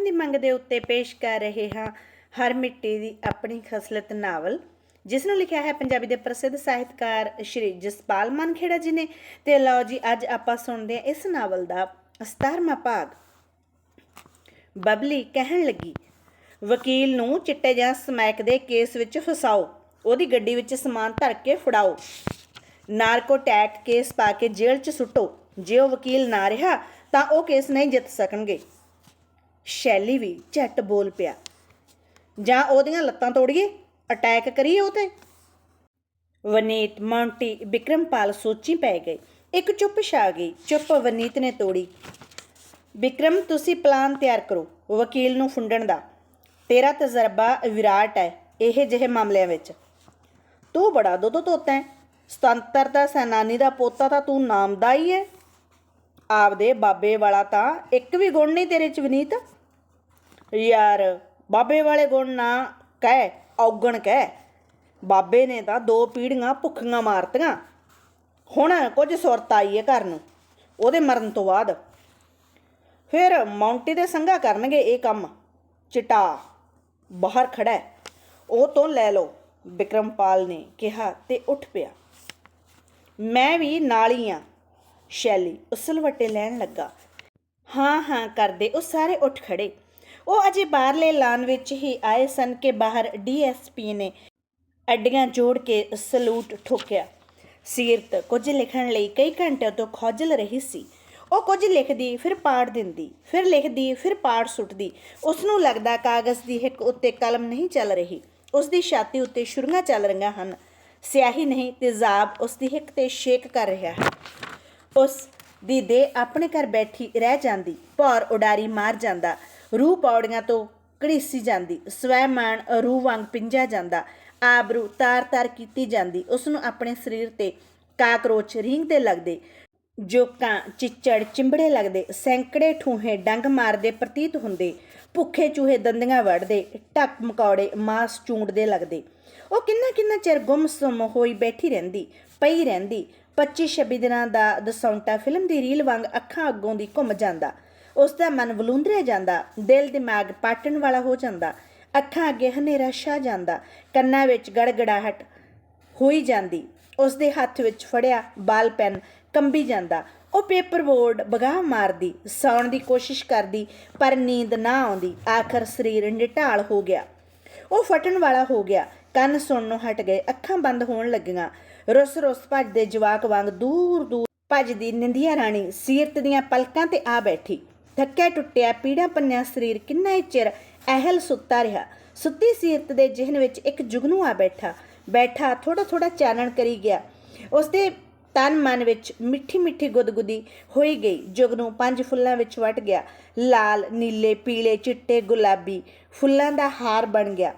ਪਾਠਾਂ ਦੀ ਮੰਗ ਦੇ ਉੱਤੇ ਪੇਸ਼ ਕਰ ਰਹੇ ਹਾਂ ਹਰ ਮਿੱਟੀ ਦੀ ਆਪਣੀ ਖਸਲਤ ਨਾਵਲ, ਜਿਸ ਨੂੰ ਲਿਖਿਆ ਹੈ ਪੰਜਾਬੀ ਦੇ ਪ੍ਰਸਿੱਧ ਸਾਹਿਤਕਾਰ ਸ਼੍ਰੀ ਜਸਪਾਲ ਮਨਖੇੜਾ ਜੀ ਨੇ। ਤੇ ਲਓ ਜੀ, ਅੱਜ ਆਪਾਂ ਸੁਣਦੇ ਹਾਂ ਇਸ ਨਾਵਲ ਦਾ 17ਵਾਂ ਭਾਗ। ਬਬਲੀ ਕਹਿਣ ਲੱਗੀ, ਵਕੀਲ ਨੂੰ ਚਿੱਟੇ ਜਾਂ ਸਮੈਕ ਦੇ ਕੇਸ ਵਿੱਚ ਫਸਾਓ, ਉਹਦੀ ਗੱਡੀ ਵਿੱਚ ਸਮਾਨ ਧਰ ਕੇ ਫੜਾਓ। ਨਾਰਕੋਟੈਕ ਕੇਸ ਪਾ ਕੇ ਜੇਲ੍ਹ 'ਚ ਸੁੱਟੋ। ਜੇ ਉਹ ਵਕੀਲ ਨਾ ਰਿਹਾ, ਤਾਂ ਉਹ ਕੇਸ ਨਹੀਂ ਜਿੱਤ ਸਕਣਗੇ। ਸ਼ੈਲੀ ਵੀ ਝੱਟ ਬੋਲ ਪਿਆ। ਜਾਂ ਉਹਦੀਆਂ ਲੱਤਾਂ ਤੋੜੀਏ ਅਟੈਕ ਕਰੀਏ ਉਹ ਤੇ। ਵਨੀਤ, ਮੌਂਟੀ ਵਿਕਰਮਪਾਲ ਸੋਚੀ ਪੈ ਗਏ। ਇੱਕ ਚੁੱਪ ਛਾ ਗਈ, ਚੁੱਪ ਵਨੀਤ ਨੇ ਤੋੜੀ। ਵਿਕਰਮ ਤੁਸੀਂ ਪਲਾਨ ਤਿਆਰ ਕਰੋ, ਵਕੀਲ ਨੂੰ ਫੁੰਡਣ ਦਾ। ਤੇਰਾ ਤਜਰਬਾ ਵਿਰਾਟ ਹੈ, ਇਹ ਜਿਹੇ ਮਾਮਲਿਆਂ ਵਿੱਚ। ਤੂੰ ਬੜਾ ਦੁੱਧ ਤੋਤਾ ਹੈ। ਸੁਤੰਤਰਤਾ ਸੈਨਾਨੀ ਦਾ ਪੋਤਾ ਤਾਂ ਤੂੰ ਨਾਮਦਾ ਹੀ ਹੈ। ਆਪਦੇ ਬਾਬੇ ਵਾਲਾ ਤਾਂ ਇੱਕ ਵੀ ਗੁਣ ਨਹੀਂ ਤੇਰੇ ਚ, ਵਿਨੀਤ। ਯਾਰ, ਬਾਬੇ ਵਾਲੇ ਗੁਣ ਨਾ ਕਹਿ, ਔਗਣ ਕਹਿ। ਬਾਬੇ ਨੇ ਤਾਂ ਦੋ ਪੀੜੀਆਂ ਭੁੱਖੀਆਂ ਮਾਰਤੀਆਂ। ਹੁਣ ਕੁਝ ਸੁਰਤ ਆਈ ਹੈ ਘਰ ਨੂੰ, ਉਹਦੇ ਮਰਨ ਤੋਂ ਬਾਅਦ। ਫਿਰ ਮਾਉਂਟੀ ਦੇ ਸੰਗਾ ਕਰਨਗੇ ਇਹ ਕੰਮ। ਚਟਾ, ਬਾਹਰ ਖੜਾ ਹੈ ਉਹ ਤੋਂ ਲੈ ਲਓ ਵਿਕਰਮਪਾਲ ਨੇ ਕਿਹਾ ਤੇ ਉੱਠ ਪਿਆ। ਮੈਂ ਵੀ ਨਾਲ ਹੀ ਆ, ਸ਼ੈਲੀ। ਉਸਲਵੱਟੇ ਲੈਣ ਲੱਗਾ। ਹਾਂ ਹਾਂ, ਕਰਦੇ। ਉਹ ਸਾਰੇ ਉੱਠ ਖੜੇ ਉਹ ਅਜੇ ਬਾਹਰਲੇ ਲਾਨ ਵਿੱਚ ਹੀ ਆਏ ਸਨ ਕਿ ਬਾਹਰ ਡੀਐਸਪੀ ਨੇ ਅੱਡੀਆਂ ਜੋੜ ਕੇ ਸਲੂਟ ਠੋਕਿਆ। ਸੀਰਤ ਕੁਝ ਲਿਖਣ ਲਈ ਕਈ ਘੰਟਿਆਂ ਤੋਂ ਖੋਜਲ ਰਹੀ ਸੀ। ਉਹ ਕੁਝ ਲਿਖਦੀ, ਫਿਰ ਪਾੜ ਦਿੰਦੀ, ਫਿਰ ਲਿਖਦੀ, ਫਿਰ ਪਾੜ ਸੁੱਟਦੀ। ਉਸ ਨੂੰ ਲੱਗਦਾ ਕਾਗਜ਼ ਦੀ ਹਿੱਕ ਉੱਤੇ ਕਲਮ ਨਹੀਂ ਚੱਲ ਰਹੀ। ਉਸ ਦੀ ਛਾਤੀ ਉੱਤੇ ਛੁਰੀਆਂ ਚੱਲ ਰਹੀਆਂ ਹਨ। ਸਿਆਹੀ ਨਹੀਂ ਤੇਜ਼ਾਬ ਉਸ ਦੀ ਹਿੱਕ ਤੇ ਸ਼ੇਕ ਕਰ ਰਿਹਾ ਹੈ। ਉਸ ਦੀ ਦੇ ਆਪਣੇ ਘਰ ਬੈਠੀ ਰਹਿ ਜਾਂਦੀ। ਭੌਰ ਉਡਾਰੀ ਮਾਰ ਜਾਂਦਾ। ਰੂਹ ਪੌੜੀਆਂ ਤੋਂ ਘੜੀਸੀ ਜਾਂਦੀ ਸਵੈਮਾਨ ਰੂਹ ਵਾਂਗ ਪਿੰਜਾ ਜਾਂਦਾ, ਆਬਰੂ ਤਾਰ-ਤਾਰ ਕੀਤੀ ਜਾਂਦੀ ਉਸ ਨੂੰ ਆਪਣੇ ਸਰੀਰ ਤੇ ਕਾਕਰੋਚ ਰੀਂਗਦੇ ਲੱਗਦੇ, ਜੋਕਾਂ ਚਿੱਚੜ ਚਿੰਬੜੇ ਲੱਗਦੇ, ਸੈਂਕੜੇ ਠੂਹੇ ਡੰਗ ਮਾਰਦੇ ਪ੍ਰਤੀਤ ਹੁੰਦੇ, ਭੁੱਖੇ ਚੂਹੇ ਦੰਦੀਆਂ ਵੜਦੇ ਟੱਕ ਮਕੌੜੇ ਮਾਸ ਚੂੰਡਦੇ ਲੱਗਦੇ। ਉਹ ਕਿੰਨਾ ਕਿੰਨਾ ਚਿਰ ਗੁੰਮਸੁੰਮ ਹੋਈ ਬੈਠੀ ਰਹਿੰਦੀ, ਪਈ ਰਹਿੰਦੀ 25 26 ਦਿਨਾਂ ਦਾ ਦਸੌਂਟਾ ਫਿਲਮ ਦੀ ਰੀਲ ਵਾਂਗ ਅੱਖਾਂ ਅੱਗੋਂ ਦੀ ਘੁੰਮ ਜਾਂਦਾ। ਉਸ ਦਾ ਮਨ ਵਲੂੰਦਰਿਆ ਜਾਂਦਾ, ਦਿਲ ਦਿਮਾਗ ਪਾਟਣ ਵਾਲਾ ਹੋ ਜਾਂਦਾ, ਅੱਖਾਂ ਅੱਗੇ ਹਨੇਰਾ ਛਾ ਜਾਂਦਾ, ਕੰਨਾਂ ਵਿੱਚ ਗੜਗੜਾਹਟ ਹੋਈ ਜਾਂਦੀ। ਉਸ ਦੇ ਹੱਥ ਵਿੱਚ ਫੜਿਆ ਬਾਲ ਪੈਨ ਕੰਬੀ ਜਾਂਦਾ। ਉਹ ਪੇਪਰ ਬੋਰਡ ਬਗਾਹ ਮਾਰਦੀ, ਸੌਣ ਦੀ ਕੋਸ਼ਿਸ਼ ਕਰਦੀ, ਪਰ ਨੀਂਦ ਨਾ ਆਉਂਦੀ। ਆਖਰ ਸਰੀਰ ਨਿਟਾਲ ਹੋ ਗਿਆ। ਉਹ ਫਟਣ ਵਾਲਾ ਹੋ ਗਿਆ। ਕੰਨ ਸੁਣਨੋਂ ਹਟ ਗਏ। ਅੱਖਾਂ ਬੰਦ ਹੋਣ ਲੱਗੀਆਂ। ਰੁੱਸ ਰੁੱਸ ਭੱਜਦੇ ਜਵਾਕ ਵਾਂਗ ਦੂਰ ਦੂਰ ਭੱਜਦੀ ਨਿੰਦਿਆ ਰਾਣੀ ਸੀਰਤ ਦੀਆਂ ਪਲਕਾਂ ਤੇ ਆ ਬੈਠੀ। ਥੱਕਿਆ ਟੁੱਟਿਆ, ਪੀੜਾ ਪੰਨਿਆ, ਸਰੀਰ ਕਿੰਨਾ ਹੀ ਚਿਰ ਅਹਿਲ ਸੁੱਤਾ ਰਿਹਾ। ਸੁੱਤੀ ਸੀਰਤ ਦੇ ਜਿਹਨ ਵਿੱਚ ਇੱਕ ਜੁਗਨੂ ਆ ਬੈਠਾ। ਬੈਠਾ ਥੋੜਾ ਥੋੜਾ ਚਾਨਣ ਕਰੀ ਗਿਆ। ਉਸਦੇ ਤਨ ਮਨ ਵਿੱਚ ਮਿੱਠੀ ਮਿੱਠੀ ਗੁਦਗੁਦੀ ਹੋਈ ਗਈ। ਜੁਗਨੂ ਪੰਜ ਫੁੱਲਾਂ ਵਿੱਚ ਵਟ ਗਿਆ। ਲਾਲ, ਨੀਲੇ, ਪੀਲੇ, ਚਿੱਟੇ, ਗੁਲਾਬੀ ਫੁੱਲਾਂ ਦਾ ਹਾਰ ਬਣ ਗਿਆ।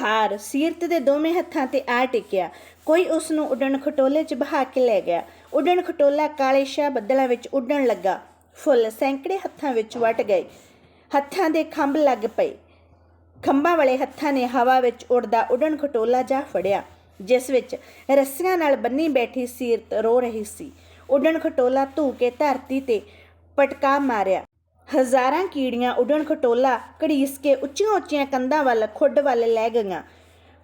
ਹਾਰ ਸੀਰਤ ਦੇ ਦੋਵੇਂ ਹੱਥਾਂ ਤੇ ਆ ਟਿਕਿਆ। ਕੋਈ ਉਸ ਨੂੰ ਉੱਡਣ ਖਟੋਲੇ 'ਚ ਬਹਾ ਕੇ ਲੈ ਗਿਆ। ਉੱਡਣ ਖਟੋਲਾ ਕਾਲੇ ਸ਼ਾ ਬੱਦਲਾਂ ਵਿੱਚ ਉੱਡਣ ਲੱਗਾ। ਫੁੱਲ ਸੈਂਕੜੇ ਹੱਥਾਂ ਵਿੱਚ ਵਟ ਗਏ। ਹੱਥਾਂ ਦੇ ਖੰਭ ਲੱਗ ਪਏ। ਖੰਭਾਂ ਵਾਲੇ ਹੱਥਾਂ ਨੇ ਹਵਾ ਵਿੱਚ ਉੱਡਦਾ ਉੱਡਣ ਖਟੋਲਾ ਜਾ ਫੜਿਆ, ਜਿਸ ਵਿੱਚ ਰੱਸੀਆਂ ਨਾਲ ਬੰਨੀ ਬੈਠੀ ਸੀਰਤ ਰੋ ਰਹੀ ਸੀ। ਉੱਡਣ ਖਟੋਲਾ ਧੂ ਕੇ ਧਰਤੀ ਤੇ ਪਟਕਾ ਮਾਰਿਆ। ਹਜ਼ਾਰਾਂ ਕੀੜੀਆਂ ਉੱਡਣ ਖਟੋਲਾ ਘੜੀਸ ਕੇ ਉੱਚੀਆਂ ਉੱਚੀਆਂ ਕੰਧਾਂ ਵੱਲ ਖੁੱਡ ਵੱਲ ਲੈ ਗਈਆਂ।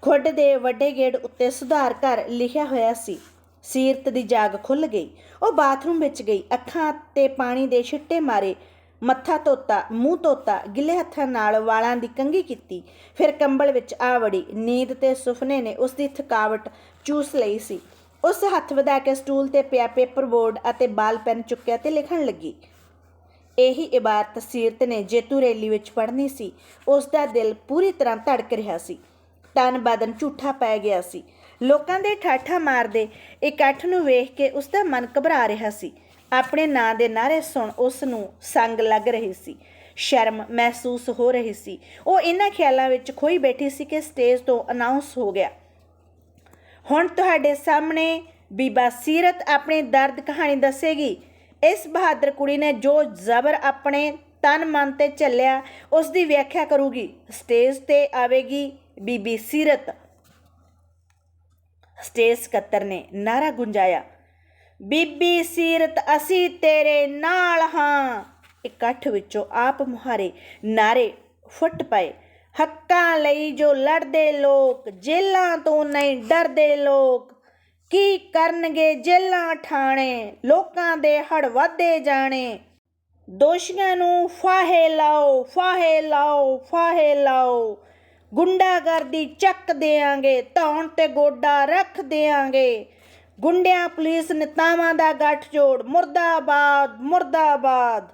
ਖੁੱਡ ਦੇ ਵੱਡੇ ਗੇਟ ਉੱਤੇ ਸੁਧਾਰ ਘਰ ਲਿਖਿਆ ਹੋਇਆ ਸੀ। ਸੀਰਤ ਦੀ ਜਾਗ ਖੁੱਲ ਗਈ। ਉਹ ਬਾਥਰੂਮ ਵਿੱਚ ਗਈ। ਅੱਖਾਂ ਤੇ ਪਾਣੀ ਦੇ ਛਿੱਟੇ ਮਾਰੇ। ਮੱਥਾ ਧੋਤਾ, ਮੂੰਹ ਧੋਤਾ, ਗਿੱਲੇ ਹੱਥਾਂ ਨਾਲ ਵਾਲਾਂ ਦੀ ਕੰਘੀ ਕੀਤੀ। ਫਿਰ ਕੰਬਲ ਵਿੱਚ ਆ ਵੜੀ। ਨੀਂਦ ਤੇ ਸੁਪਨੇ ਨੇ ਉਸ ਦੀ ਥਕਾਵਟ ਚੂਸ ਲਈ ਸੀ। ਉਸ ਹੱਥ ਵਧਾ ਕੇ ਸਟੂਲ ਤੇ ਪਿਆ ਪੇਪਰ ਬੋਰਡ ਅਤੇ ਬਾਲ ਪੈਨ ਚੁੱਕਿਆ ਤੇ ਲਿਖਣ ਲੱਗੀ। ਇਹੀ ਇਬਾਰਤ ਸੀਰਤ ਨੇ ਜੇਤੂ ਰੈਲੀ ਵਿੱਚ ਪੜ੍ਹਨੀ ਸੀ। ਉਸ ਦਾ ਦਿਲ ਪੂਰੀ ਤਰ੍ਹਾਂ ਧੜਕ ਰਿਹਾ ਸੀ। ਤਨ ਬਦਨ ਝੂਠਾ ਪੈ ਗਿਆ ਸੀ। ਲੋਕਾਂ ਦੇ ਠਾਠਾ ਮਾਰਦੇ ਇਕੱਠ ਨੂੰ ਵੇਖ ਕੇ ਉਸ ਦਾ ਮਨ ਘਬਰਾ ਰਿਹਾ ਸੀ। ਆਪਣੇ ਨਾਂ ਦੇ ਨਾਰੇ ਸੁਣ ਉਸ ਨੂੰ ਸੰਗ ਲੱਗ ਰਹੀ ਸੀ। ਸ਼ਰਮ ਮਹਿਸੂਸ ਹੋ ਰਹੀ ਸੀ। ਉਹ ਇਹਨਾਂ ਖਿਆਲਾਂ ਵਿੱਚ ਖੋਈ ਬੈਠੀ ਸੀ ਕਿ ਸਟੇਜ ਤੋਂ ਅਨਾਉਂਸ ਹੋ ਗਿਆ। ਹੁਣ ਤੁਹਾਡੇ ਸਾਹਮਣੇ ਬੀਬਾ ਸੀਰਤ ਆਪਣੇ ਦਰਦ ਕਹਾਣੀ ਦੱਸੇਗੀ। ਇਸ ਬਹਾਦਰ ਕੁੜੀ ਨੇ ਜੋ ਜ਼ਬਰ ਆਪਣੇ ਤਨ ਮਨ ਤੇ ਚੱਲਿਆ ਉਸ ਦੀ ਵਿਆਖਿਆ ਕਰੂਗੀ। ਸਟੇਜ ਤੇ ਆਵੇਗੀ ਬੀਬੀ ਸੀਰਤ। ਸਟੇਜ ਸਕੱਤਰ ਨੇ ਨਾਰਾ ਗੁੰਜਾਇਆ, ਬੀਬੀ ਸੀਰਤ, ਅਸੀਂ ਤੇਰੇ ਨਾਲ ਹਾਂ। ਇਕੱਠ ਵਿੱਚੋਂ ਆਪ ਮੁਹਾਰੇ ਨਾਰੇ ਫੁੱਟ ਪਏ, ਹੱਕਾਂ ਲਈ ਜੋ ਲੜਦੇ ਲੋਕ ਜੇਲਾਂ ਤੋਂ ਨਹੀਂ ਡਰਦੇ ਲੋਕ। ਕੀ ਕਰਨਗੇ ਜੇਲਾਂ ਠਾਣੇ, ਲੋਕਾਂ ਦੇ ਹੜ ਵਾਧੇ ਜਾਣੇ। ਦੋਸ਼ੀਆਂ ਨੂੰ ਫਾਹੇ ਲਾਓ ਫਾਹੇ ਲਾਓ ਫਾਹੇ ਲਾਓ। ਗੁੰਡਾਗਰਦੀ ਚੱਕ ਦੇਾਂਗੇ ਧੌਣ ਤੇ ਗੋਡਾ ਰੱਖ ਦੇਾਂਗੇ ਗੁੰਡਿਆਂ, ਪੁਲਿਸ ਨੇਤਾਵਾਂ ਦਾ ਗੱਠਜੋੜ ਮੁਰਦਾਬਾਦ ਮੁਰਦਾਬਾਦ।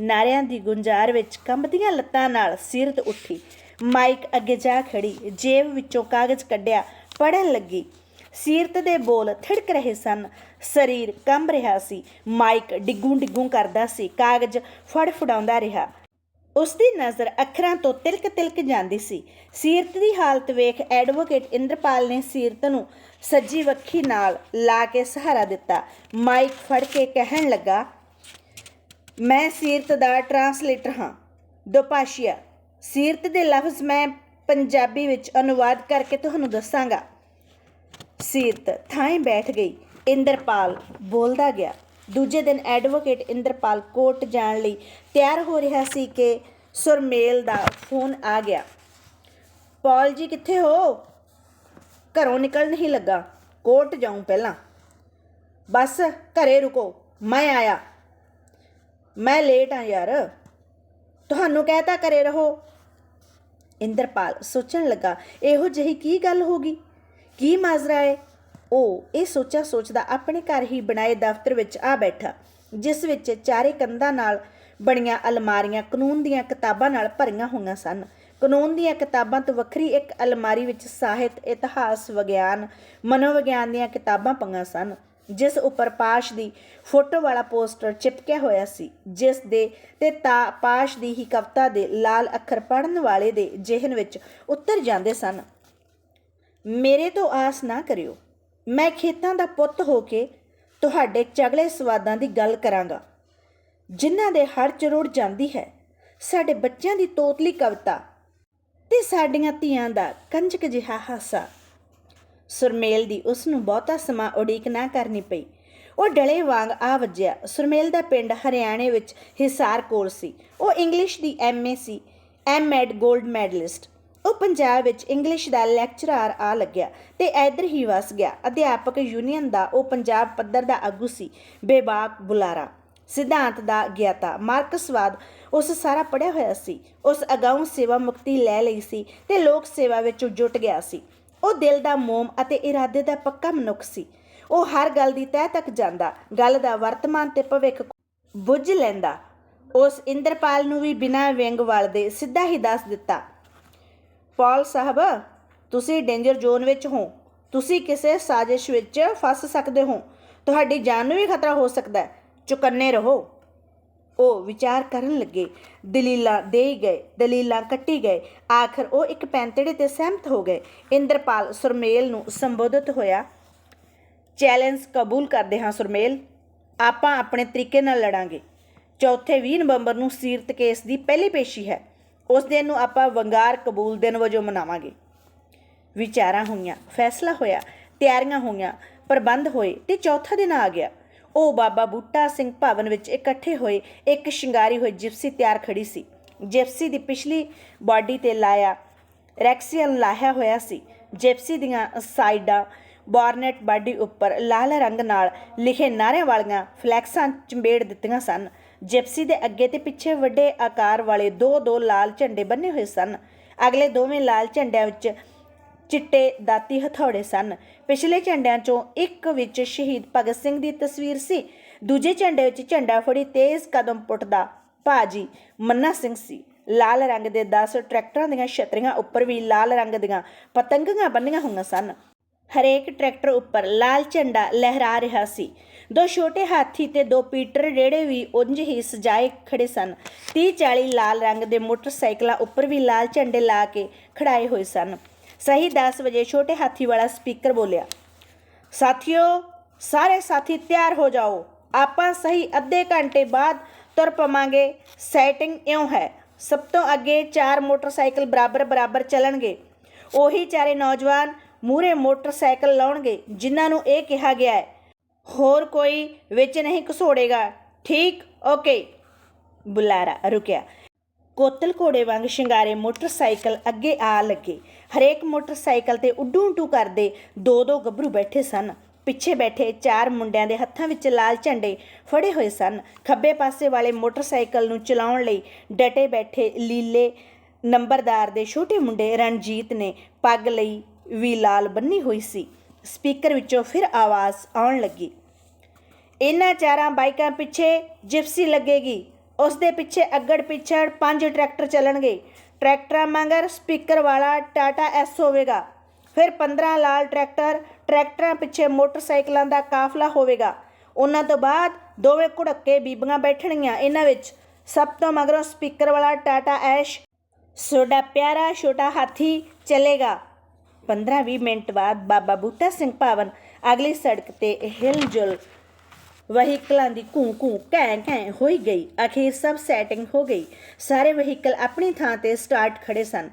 ਨਾਰਿਆਂ ਦੀ ਗੁੰਜਾਰ ਵਿੱਚ ਕੰਬਦੀਆਂ ਲੱਤਾਂ ਨਾਲ ਸੀਰਤ ਉੱਠੀ। ਮਾਈਕ ਅੱਗੇ ਜਾ ਖੜੀ, ਜੇਬ ਵਿੱਚੋਂ ਕਾਗਜ਼ ਕੱਢਿਆ ਪੜਨ ਲੱਗੀ। ਸੀਰਤ ਦੇ ਬੋਲ ਥਿੜਕ ਰਹੇ ਸਨ। ਸਰੀਰ ਕੰਬ ਰਿਹਾ ਸੀ। ਮਾਈਕ ਡਿੱਗੂ ਡਿੱਗੂ ਕਰਦਾ ਸੀ। ਕਾਗਜ਼ ਫੜ ਫੜਾਉਂਦਾ ਰਿਹਾ। ਉਸ ਦੀ ਨਜ਼ਰ ਅੱਖਰਾਂ ਤੋਂ ਤਿਲਕ ਤਿਲਕ ਜਾਂਦੀ ਸੀ। ਸੀਰਤ ਦੀ ਹਾਲਤ ਵੇਖ ਐਡਵੋਕੇਟ ਇੰਦਰਪਾਲ ਨੇ ਸੀਰਤ ਨੂੰ ਸੱਜੀ ਵੱਖੀ ਨਾਲ ਲਾ ਕੇ ਸਹਾਰਾ ਦਿੱਤਾ। ਮਾਈਕ ਫੜ ਕੇ ਕਹਿਣ ਲੱਗਾ, ਮੈਂ ਸੀਰਤ ਦਾ ਟਰਾਂਸਲੇਟਰ ਹਾਂ। ਦੁਪਾਸ਼ੀਆ, ਸੀਰਤ ਦੇ ਲਫ਼ਜ਼ ਮੈਂ ਪੰਜਾਬੀ ਵਿੱਚ ਅਨੁਵਾਦ ਕਰਕੇ ਤੁਹਾਨੂੰ ਦੱਸਾਂਗਾ। ਸੀਰਤ ਥਾਂ ਬੈਠ ਗਈ। ਇੰਦਰਪਾਲ ਬੋਲਦਾ ਗਿਆ ਦੂਜੇ ਦਿਨ ਐਡਵੋਕੇਟ ਇੰਦਰਪਾਲ ਕੋਰਟ ਜਾਣ ਲਈ ਤਿਆਰ ਹੋ ਰਿਹਾ ਸੀ ਕਿ ਸੁਰਮੇਲ ਦਾ ਫੋਨ ਆ ਗਿਆ। ਪਾਲ ਜੀ ਕਿੱਥੇ ਹੋ? ਘਰੋਂ ਨਿਕਲ ਨਹੀਂ ਲੱਗਾ। ਕੋਰਟ ਜਾਉਂ ਪਹਿਲਾਂ। ਬਸ ਘਰੇ ਰੁਕੋ। ਮੈਂ ਆਇਆ। ਮੈਂ ਲੇਟ ਆ ਯਾਰ। ਤੁਹਾਨੂੰ ਕਹਿਤਾ ਕਰੇ ਰਹੋ। ਇੰਦਰਪਾਲ ਸੋਚਣ ਲੱਗਾ, ਇਹੋ ਜਿਹੀ ਕੀ ਗੱਲ ਹੋ ਗਈ? ਕੀ ਮਾਜਰਾ ਹੈ ਉਹ ਇਹ ਸੋਚਾ ਸੋਚਦਾ ਆਪਣੇ ਘਰ ਹੀ ਬਣਾਏ ਦਫ਼ਤਰ ਵਿੱਚ ਆ ਬੈਠਾ, ਜਿਸ ਵਿੱਚ ਚਾਰੇ ਕੰਧਾਂ ਨਾਲ ਬਣੀਆਂ ਅਲਮਾਰੀਆਂ ਕਾਨੂੰਨ ਦੀਆਂ ਕਿਤਾਬਾਂ ਨਾਲ ਭਰੀਆਂ ਹੋਈਆਂ ਸਨ। ਕਾਨੂੰਨ ਦੀਆਂ ਕਿਤਾਬਾਂ ਤੋਂ ਵੱਖਰੀ ਇੱਕ ਅਲਮਾਰੀ ਵਿੱਚ ਸਾਹਿਤ, ਇਤਿਹਾਸ, ਵਿਗਿਆਨ, ਮਨੋਵਿਗਿਆਨ ਦੀਆਂ ਕਿਤਾਬਾਂ ਪਈਆਂ ਸਨ, ਜਿਸ ਉੱਪਰ ਪਾਸ਼ ਦੀ ਫੋਟੋ ਵਾਲਾ ਪੋਸਟਰ ਚਿਪਕਿਆ ਹੋਇਆ ਸੀ, ਜਿਸ ਦੇ ਤੇ ਤਾ ਪਾਸ਼ ਦੀ ਹੀ ਕਵਿਤਾ ਦੇ ਲਾਲ ਅੱਖਰ ਪੜਨ ਵਾਲੇ ਦੇ ਜਿਹਨ ਵਿੱਚ ਉਤਰ ਜਾਂਦੇ ਸਨ। ਮੇਰੇ ਤੋਂ ਆਸ ਨਾ ਕਰਿਓ ਮੈਂ ਖੇਤਾਂ ਦਾ ਪੁੱਤ ਹੋ ਕੇ ਤੁਹਾਡੇ ਚਗਲੇ ਸਵਾਦਾਂ ਦੀ ਗੱਲ ਕਰਾਂਗਾ, ਜਿਨ੍ਹਾਂ ਦੇ ਹੜ ਚ ਰੁੜ ਜਾਂਦੀ ਹੈ। ਸਾਡੇ ਬੱਚਿਆਂ ਦੀ ਤੋਤਲੀ ਕਵਿਤਾ ਤੇ ਸਾਡੀਆਂ ਧੀਆਂ ਦਾ ਕੰਜਕ ਜਿਹਾ ਹਾਸਾ। ਸੁਰਮੇਲ ਦੀ ਉਸ ਨੂੰ ਬਹੁਤਾ ਸਮਾਂ ਉਡੀਕ ਨਾ ਕਰਨੀ ਪਈ। ਉਹ ਡਲੇ ਵਾਂਗ ਆ ਵੱਜਿਆ। ਸੁਰਮੇਲ ਦਾ ਪਿੰਡ ਹਰਿਆਣੇ ਵਿੱਚ ਹਿਸਾਰ ਕੋਲ ਸੀ। ਉਹ ਇੰਗਲਿਸ਼ ਦੀ ਐਮਏ ਸੀ ਐਮਐਡ 골ਡ ਮੈਡਲਿਸਟ। ਉਹ ਪੰਜਾਬ ਵਿੱਚ ਇੰਗਲਿਸ਼ ਦਾ ਲੈਕਚਰਰ ਆ ਲੱਗਿਆ ਤੇ ਇੱਧਰ ਹੀ ਵਸ ਗਿਆ। ਅਧਿਆਪਕ ਯੂਨੀਅਨ ਦਾ, ਉਹ ਪੰਜਾਬ ਪੱਧਰ ਦਾ ਆਗੂ ਸੀ। ਬੇਬਾਕ ਬੁਲਾਰਾ, ਸਿਧਾਂਤ ਦਾ ਗਿਆਤਾ। ਮਾਰਕਸਵਾਦ ਉਸ ਸਾਰਾ ਪੜਿਆ ਹੋਇਆ ਸੀ। ਉਸ ਅਗਾਊਂ ਸੇਵਾ ਮੁਕਤੀ ਲੈ ਲਈ ਸੀ ਤੇ ਲੋਕ ਸੇਵਾ ਵਿੱਚ ਜੁਟ ਗਿਆ ਸੀ। ਉਹ ਦਿਲ ਦਾ ਮੋਮ ਅਤੇ ਇਰਾਦੇ ਦਾ ਪੱਕਾ ਮਨੁੱਖ ਸੀ। ਉਹ ਹਰ ਗੱਲ ਦੀ ਤਹਿ ਤੱਕ ਜਾਂਦਾ, ਗੱਲ ਦਾ ਵਰਤਮਾਨ ਤੇ ਭਵਿੱਖ ਬੁੱਝ ਲੈਂਦਾ। ਉਸ ਇੰਦਰਪਾਲ ਨੂੰ ਵੀ ਬਿਨਾਂ ਵਿੰਗ ਵਲਦੇ ਸਿੱਧਾ ਹੀ ਦੱਸ ਦਿੱਤਾ। ਪਾਲ ਸਾਹਿਬ, ਤੁਸੀਂ ਡੇਂਜਰ ਜ਼ੋਨ ਵਿੱਚ ਹੋ। ਤੁਸੀਂ ਕਿਸੇ ਸਾਜ਼ਿਸ਼ ਵਿੱਚ ਫਸ ਸਕਦੇ ਹੋ। ਤੁਹਾਡੀ ਜਾਨ ਨੂੰ ਵੀ ਖਤਰਾ ਹੋ ਸਕਦਾ ਹੈ। ਚੁਕੰਨੇ ਰਹੋ। ਉਹ ਵਿਚਾਰ ਕਰਨ ਲੱਗੇ। ਦਲੀਲਾਂ ਦੇ ਗਏ, ਦਲੀਲਾਂ ਕੱਟੀ ਗਏ। ਆਖਰ ਉਹ ਇੱਕ ਪੈਂਤੜੇ ਤੇ ਸਹਿਮਤ ਹੋ ਗਏ। ਇੰਦਰਪਾਲ ਸੁਰਮੇਲ ਨੂੰ ਸੰਬੋਧਿਤ ਹੋਇਆ, ਚੈਲੰਜ ਕਬੂਲ ਕਰਦੇ ਹਾਂ ਸੁਰਮੇਲ। ਆਪਾਂ ਆਪਣੇ ਤਰੀਕੇ ਨਾਲ ਲੜਾਂਗੇ। ਚੌਥੇ 20 ਨਵੰਬਰ ਨੂੰ ਸੀਰਤ ਕੇਸ ਦੀ ਪਹਿਲੀ ਪੇਸ਼ੀ ਹੈ। ਉਸ ਦਿਨ ਨੂੰ ਆਪਾਂ ਵੰਗਾਰ ਕਬੂਲ ਦਿਨ ਵਜੋਂ ਮਨਾਵਾਂਗੇ। ਵਿਚਾਰਾਂ ਹੋਈਆਂ, ਫੈਸਲਾ ਹੋਇਆ, ਤਿਆਰੀਆਂ ਹੋਈਆਂ, ਪ੍ਰਬੰਧ ਹੋਏ ਤੇ ਚੌਥਾ ਦਿਨ ਆ ਗਿਆ। ਉਹ ਬਾਬਾ ਬੂਟਾ ਸਿੰਘ ਭਵਨ ਵਿੱਚ ਇਕੱਠੇ ਹੋਏ, ਇੱਕ ਸ਼ਿੰਗਾਰੀ ਹੋਈ ਜਿਪਸੀ ਤਿਆਰ ਖੜੀ ਸੀ। ਜਿਪਸੀ ਦੀ ਪਿਛਲੀ ਬਾਡੀ ਤੇ ਲਾਇਆ ਰੈਕਸੀਅਨ ਲਾਹਿਆ ਹੋਇਆ ਸੀ। ਜਿਪਸੀ ਦੀਆਂ ਸਾਈਡਾਂ, ਬਾਰਨੇਟ ਬਾਡੀ ਉੱਪਰ ਲਾਲ ਰੰਗ ਨਾਲ ਲਿਖੇ ਨਾਰਿਆਂ ਵਾਲੀਆਂ ਫਲੈਕਸਾਂ ਚੰਬੇੜ ਦਿੱਤੀਆਂ ਸਨ। ਜਿਪਸੀ ਦੇ ਅੱਗੇ ਤੇ ਪਿੱਛੇ ਵੱਡੇ ਆਕਾਰ ਵਾਲੇ ਦੋ ਦੋ ਲਾਲ ਝੰਡੇ ਬੰਨੇ ਹੋਏ ਸਨ। ਅਗਲੇ ਦੋਵੇਂ ਲਾਲ ਝੰਡਿਆਂ ਵਿੱਚ ਚਿੱਟੇ ਦਾਤੀ ਹਥੌੜੇ ਸਨ। ਪਿਛਲੇ ਝੰਡਿਆਂ ਚੋਂ ਇੱਕ ਵਿੱਚ ਸ਼ਹੀਦ ਭਗਤ ਸਿੰਘ ਦੀ ਤਸਵੀਰ ਸੀ। ਦੂਜੇ ਝੰਡੇ ਵਿੱਚ ਝੰਡਾ ਫੜੀ ਤੇਜ਼ ਕਦਮ ਪੁੱਟਦਾ ਭਾਜੀ ਮੰਨਾ ਸਿੰਘ ਸੀ। ਲਾਲ ਰੰਗ ਦੇ 10 ਟਰੈਕਟਰਾਂ ਦੀਆਂ ਛਤਰੀਆਂ ਉੱਪਰ ਵੀ ਲਾਲ ਰੰਗ ਦੀਆਂ ਪਤੰਗਾਂ ਬੰਨੀਆਂ ਹੋਈਆਂ ਸਨ। ਹਰੇਕ ਟਰੈਕਟਰ ਉੱਪਰ ਲਾਲ ਝੰਡਾ ਲਹਿਰਾ ਰਿਹਾ ਸੀ। ਦੋ ਛੋਟੇ ਹਾਥੀ ਤੇ ਦੋ ਪੀਟਰ ਜਿਹੜੇ ਵੀ ਉਂਝ ਹੀ ਸਜਾਏ ਖੜੇ ਸਨ। 30 40 ਲਾਲ ਰੰਗ ਦੇ ਮੋਟਰਸਾਈਕਲਾਂ ਉੱਪਰ ਵੀ ਲਾਲ ਝੰਡੇ ਲਾ ਕੇ ਖੜਾਏ ਹੋਏ ਸਨ। ਸਹੀ 10 ਵਜੇ ਛੋਟੇ ਹਾਥੀ ਵਾਲਾ ਸਪੀਕਰ ਬੋਲਿਆ, ਸਾਥੀਓ, ਸਾਰੇ ਸਾਥੀ ਤਿਆਰ ਹੋ ਜਾਓ। ਆਪਾਂ ਸਹੀ ਅੱਧੇ ਘੰਟੇ ਬਾਅਦ ਤੁਰ ਪਵਾਂਗੇ। ਸੈਟਿੰਗ ਇਉਂ ਹੈ, ਸਭ ਤੋਂ ਅੱਗੇ ਚਾਰ ਮੋਟਰਸਾਈਕਲ ਬਰਾਬਰ ਬਰਾਬਰ ਚੱਲਣਗੇ। ਉਹੀ ਚਾਰੇ ਨੌਜਵਾਨ ਮੂਰੇ ਮੋਟਰਸਾਈਕਲ ਲਾਉਣਗੇ, ਜਿਨ੍ਹਾਂ ਨੂੰ ਇਹ ਕਿਹਾ ਗਿਆ ਹੈ। ਹੋਰ ਕੋਈ ਵਿੱਚ ਨਹੀਂ ਘਸੋੜੇਗਾ। ਠੀਕ, ਓਕੇ। ਬੁਲਾਰਾ ਰੁਕਿਆ। ਕੋਤਲ ਘੋੜੇ ਵਾਂਗ ਸ਼ਿੰਗਾਰੇ ਮੋਟਰਸਾਈਕਲ ਅੱਗੇ ਆ ਲੱਗੇ। ਹਰੇਕ ਮੋਟਰਸਾਈਕਲ ਤੇ ਉੱਡੂ ਉੱਡੂ ਕਰਦੇ ਦੋ ਦੋ ਗੱਭਰੂ ਬੈਠੇ ਸਨ। ਪਿੱਛੇ ਬੈਠੇ ਚਾਰ ਮੁੰਡਿਆਂ ਦੇ ਹੱਥਾਂ ਵਿੱਚ ਲਾਲ ਝੰਡੇ ਫੜੇ ਹੋਏ ਸਨ। ਖੱਬੇ ਪਾਸੇ ਵਾਲੇ ਮੋਟਰਸਾਈਕਲ ਨੂੰ ਚਲਾਉਣ ਲਈ ਡਟੇ ਬੈਠੇ ਲੀਲੇ ਨੰਬਰਦਾਰ ਦੇ ਛੋਟੇ ਮੁੰਡੇ ਰਣਜੀਤ ਨੇ ਪੱਗ ਲਈ ਵੀ ਲਾਲ ਬੰਨੀ ਹੋਈ ਸੀ। ਸਪੀਕਰ ਵਿੱਚੋਂ ਫਿਰ ਆਵਾਜ਼ ਆਉਣ ਲੱਗੀ। ਇਹਨਾਂ ਚਾਰਾਂ ਬਾਈਕਾਂ ਪਿੱਛੇ ਜਿਪਸੀ ਲੱਗੇਗੀ। ਉਸ ਦੇ ਪਿੱਛੇ ਅੱਗੜ ਪਿੱਛੜ ਪੰਜ ਟਰੈਕਟਰ ਚੱਲਣਗੇ। ਟਰੈਕਟਰਾਂ ਮਗਰ ਸਪੀਕਰ ਵਾਲਾ ਟਾਟਾ ਐਸ ਹੋਵੇਗਾ। ਫਿਰ 15 ਲਾਲ ਟਰੈਕਟਰ, ਟਰੈਕਟਰਾਂ ਪਿੱਛੇ ਮੋਟਰਸਾਈਕਲਾਂ ਦਾ ਕਾਫਲਾ ਹੋਵੇਗਾ। ਉਹਨਾਂ ਤੋਂ ਬਾਅਦ ਦੋਵੇਂ ਕੁੜੱਕੇ ਬੀਬੀਆਂ ਬੈਠਣਗੀਆਂ ਇਹਨਾਂ ਵਿੱਚ। ਸਭ ਤੋਂ ਮਗਰੋਂ ਸਪੀਕਰ ਵਾਲਾ ਟਾਟਾ ਐਸ਼, ਸੋਡਾ ਪਿਆਰਾ ਛੋਟਾ ਹਾਥੀ ਚਲੇਗਾ। 15-20 ਮਿੰਟ ਬਾਅਦ ਬਾਬਾ ਬੂਟਾ ਸਿੰਘ ਭਵਨ ਅਗਲੀ ਸੜਕ ਤੇ ਹਿਲਜੁਲ ਵਹੀਕਲਾਂ ਦੀ ਘੂੰ ਘੂੰ ਘੈਂ ਘੈਂ ਹੋਈ ਗਈ। ਅਖੀਰ ਸਭ ਸੈਟਿੰਗ ਹੋ ਗਈ। ਸਾਰੇ ਵਹੀਕਲ ਆਪਣੀ ਥਾਂ ਤੇ ਸਟਾਰਟ ਖੜੇ ਸਨ।